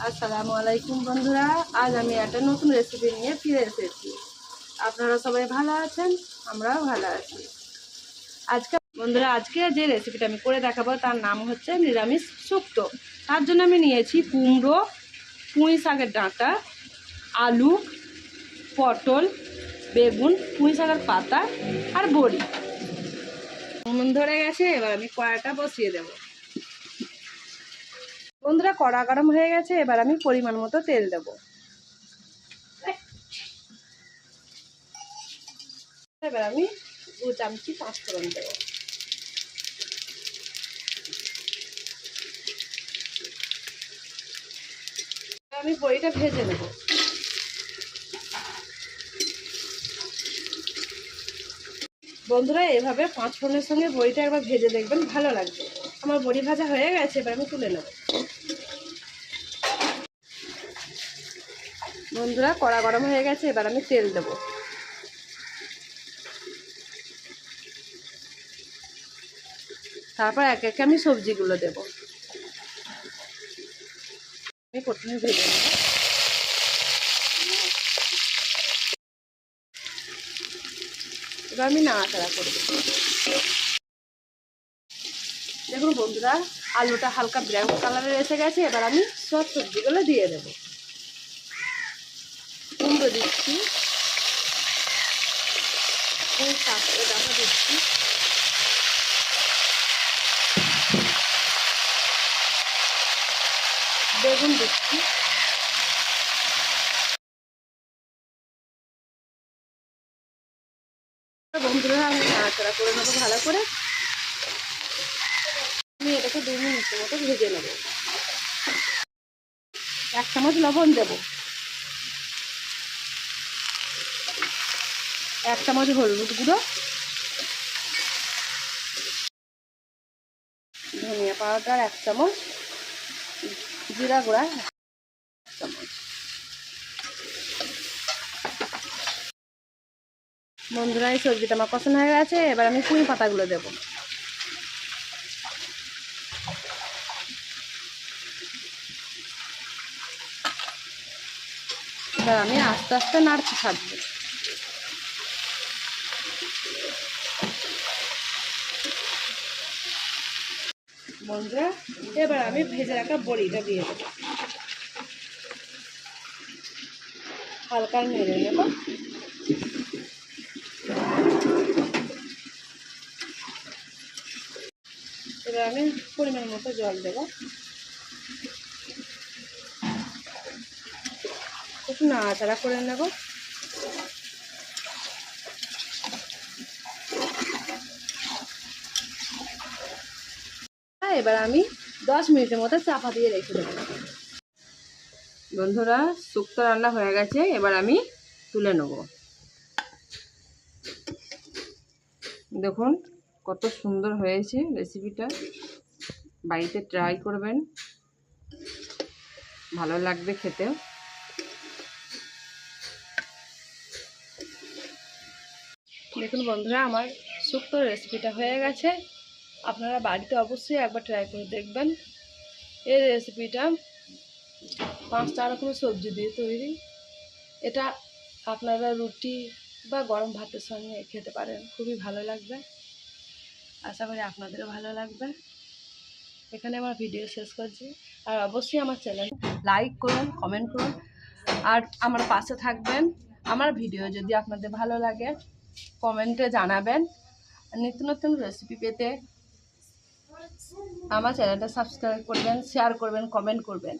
আসসালামু আলাইকুম বন্ধুরা, আজ আমি একটা নতুন রেসিপি নিয়ে ফিরে এসেছি। আপনারা সবাই ভালো আছেন? আমরাও ভালো আছি। আজকে বন্ধুরা, আজকে যে রেসিপিটা আমি করে দেখাবো, তার নাম হচ্ছে নিরামিষ শুক্তো। তার জন্য আমি নিয়েছি কুমড়ো, পুঁই শাকের ডাঁটা, আলু, পটল, বেগুন, পুঁই শাকের পাতা আর বড়ি। ধরে গেছে, এবার আমি কড়াটা বসিয়ে দেবো। বন্ধুরা, কড়া গরম হয়ে গেছে, এবার আমি পরিমাণ মতো তেল দেব। এবার আমি দু চামচি পাঁচ ফোড়ন দেব আমি বড়িটা ভেজে নেব। বন্ধুরা, এভাবে পাঁচ ফোড়নের সঙ্গে বড়িটা একবার ভেজে দেখবেন, ভালো লাগবে। আমার বড়ি ভাজা হয়ে গেছে, এবার আমি তুলে নেব। বন্ধুরা, কড়া গরম হয়ে গেছে, এবার আমি তেল দেব। তারপর এক একে আমি সবজিগুলো দেব। আমি প্রথমে ভেজে নেব। এবার আমি নাড়াচাড়া করব দেখুন বন্ধুরা, আলুটা হালকা ব্রাউন কালারের এসে গেছে, এবার আমি সব সবজিগুলো দিয়ে দেবো। কুমড়ো দিচ্ছি। শাকটা ডাটা দিচ্ছি। বেগুন দিচ্ছি। বন্ধুরা, আমি নাড়াচাড়া করে নেব ভালো করে। আমি এটাকে দু মিনিটের মতো ভেজে নেব। এক চামচ লবণ দেবো। এক চামচ হলুদ গুঁড়ো, ধনিয়া পাউডার এক চামচ, জিরা গুঁড়া এক চামচ। বন্ধুরা, এই সবজিটা আমার পছন্দ হয়ে গেছে, এবার আমি পুঁই পাতাগুলো দেবো। এবার আমি আস্তে আস্তে নাড়তে থাকব। বন্ধুরা, এবার আমি ভেজে রাখা বড়িটা দিয়ে দেবো। হালকা নেড়ে নেব। এবার আমি পরিমাণ মতো জল দেব। একটু নাড়াচাড়া করে নেব। এবার আমি দশ মিনিটের মতো চাপা দিয়ে রেখে দেবো। বন্ধুরা, শুক্তো রান্না হয়ে গেছে, এবার আমি তুলে নেব। দেখুন, কত সুন্দর হয়েছে রেসিপিটা। বাড়িতে ট্রাই করবেন। ভালো লাগবে খেতে দেখুন বন্ধুরা, আমার শুক্তো রেসিপিটা হয়ে গেছে। আপনারা বাড়িতে অবশ্যই একবার ট্রাই করে দেখবেন। এই রেসিপিটা পাঁচ চার রকমের সবজি দিয়ে তৈরি। এটা আপনারা রুটি বা গরম ভাতের সঙ্গে খেতে পারেন, খুবই ভালো লাগবে। আশা করি আপনাদেরও ভালো লাগবে। এখানে আমার ভিডিও শেষ করছি। আর অবশ্যই আমার চ্যানেল লাইক করুন কমেন্ট করুন। আর আমার পাশে থাকবেন। আমার ভিডিও যদি আপনাদের ভালো লাগে কমেন্টে জানাবেন। নিত্য নতুন রেসিপি পেতে আমার চ্যানেলটা সাবস্ক্রাইব করবেন শেয়ার করবেন কমেন্ট করবেন।